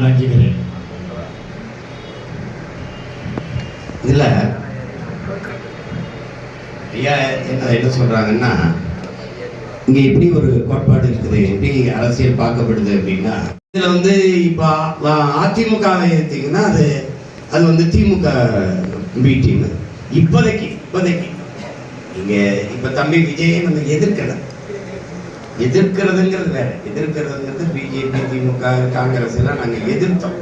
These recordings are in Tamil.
நான் தஞ்சுக்கிறேன் இதில் ஐயா என்ன என்ன சொல்கிறாங்கன்னா இங்கே எப்படி ஒரு கோட்பாடு இருக்குது எப்படி அரசியல் பார்க்கப்படுது அப்படின்னா இதில் வந்து இப்போ அதிமுகவை எடுத்தீங்கன்னா அது அது வந்து திமுக பி இப்போதைக்கு இப்போதைக்கு. நீங்கள் இப்போ தம்பி விஜயை நம்ம எதிர்க்கலை. எதிர்க்கிறதுங்கிறது வேற. எதிர்க்கிறதுங்கிறது பிஜேபி திமுக காங்கிரஸ் எல்லாம் நாங்க எதிர்த்தோம்.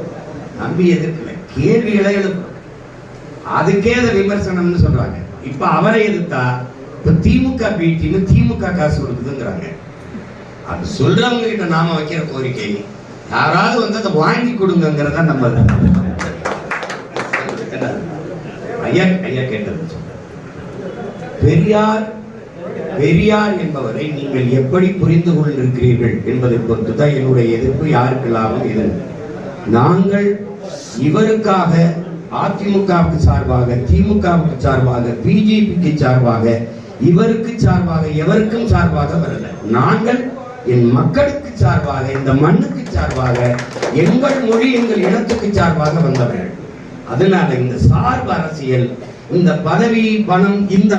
நம்பி எதிர்க்கல. கேள்விகளை எழுப்புறோம். அதுக்கே அதை விமர்சனம்னு சொல்றாங்க. இப்ப அவரை எதிர்த்தா இப்ப திமுக பி திமுக காசு கொடுக்குதுங்கிறாங்க. அது சொல்றவங்க கிட்ட நாம வைக்கிற கோரிக்கை யாராவது வந்து அதை வாங்கி கொடுங்கிறத நம்ம ஐயா ஐயா கேட்டது பெரியார் பெரியார் என்பவரை நீங்கள் எப்படி புரிந்து கொண்டிருக்கிறீர்கள் என்பதை பொறுத்து தான் என்னுடைய எதிர்ப்பு யாருக்கெல்லாமும் லாபம் இது நாங்கள் இவருக்காக அதிமுகவுக்கு சார்பாக திமுகவுக்கு சார்பாக பிஜேபிக்கு சார்பாக இவருக்கு சார்பாக எவருக்கும் சார்பாக வரல. நாங்கள் என் மக்களுக்கு சார்பாக இந்த மண்ணுக்கு சார்பாக எங்கள் மொழி எங்கள் இனத்துக்கு சார்பாக வந்தவர்கள். அதனால இந்த சார்பு அரசியல் இந்த பதவி பணம் இந்த